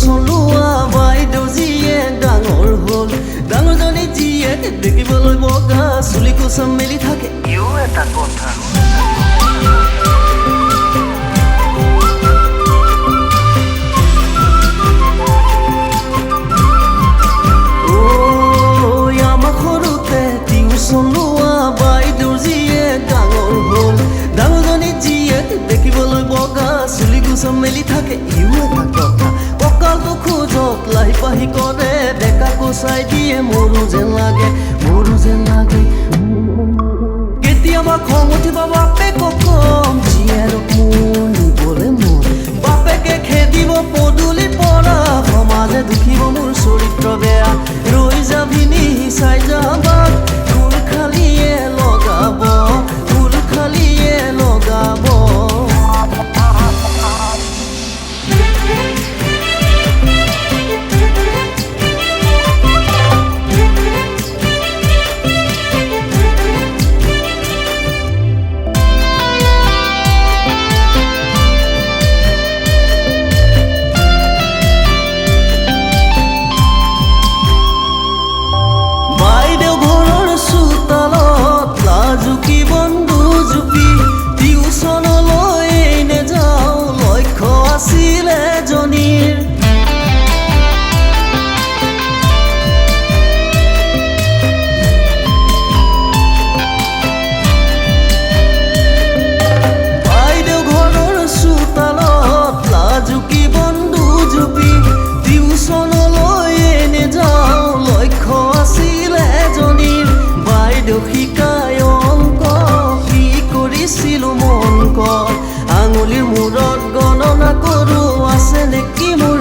চলোৱা বাইদেউ জীয়ে ডাঙৰ হ'ল ডাঙৰজনী জীয়েক দেখিবলৈ বগা, চুলি কোচাম মেলি থাকে, ইও এটা কথা। দেখিবলৈ বগা, চুলি গুচা মেলি থাকে, ইও এটা কথা। পাহি কৰে ডেকা কোচাই দিয়ে মোৰো যেন লাগে, মোৰো যেন লাগে। কেতিয়াবা খং উঠিব বাপেকক কম জীয়েৰক বলির মূৰত গণনা কৰোঁ আছে নেকি মোৰ